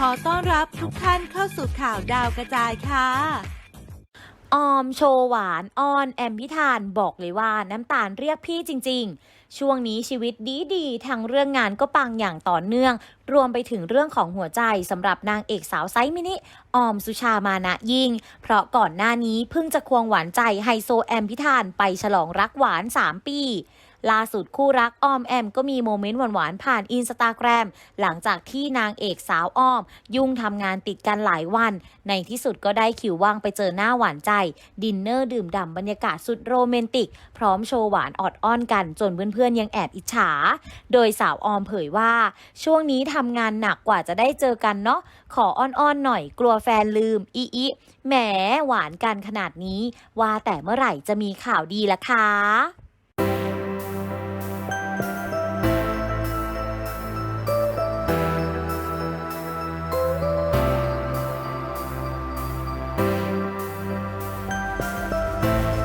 ขอต้อนรับทุกท่านเข้าสู่ข่าวดาวกระจายค่ะ ออมโชว์หวานออนแอมพิธานบอกเลยว่าน้ำตาลเรียกพี่จริง ๆ ช่วงนี้ชีวิตดีดีๆทั้งเรื่องงานก็ปังอย่างต่อเนื่อง รวมไปถึงเรื่องของหัวใจสำหรับนางเอกสาวไซส์มินิออมสุชามานะยิ่ง เพราะก่อนหน้านี้เพิ่งจะควงหวานใจไฮโซแอมพิธานไปฉลองรักหวาน 3 ปี ล่าสุดคู่รักออมแอมก็มีโมเมนต์หวานๆผ่านอินสตาแกรมหลังจากที่นางเอกสาวอ้อม ยุ่งทำงานติดกันหลายวัน ในที่สุดก็ได้คิวว่างไปเจอหน้าหวานใจ ดินเนอร์ดื่มด่ำบรรยากาศสุดโรแมนติก พร้อมโชว์หวานออดอ้อนกันจนเพื่อนๆยังแอบอิจฉา โดยสาวออมเผยว่า ช่วงนี้ทำงานหนักกว่าจะได้เจอกันเนาะขออ้อนๆหน่อยกลัวแฟนลืมอีอีแหมหวานกันขนาดนี้ ว่าแต่เมื่อไหร่จะมีข่าวดีล่ะคะ Bye.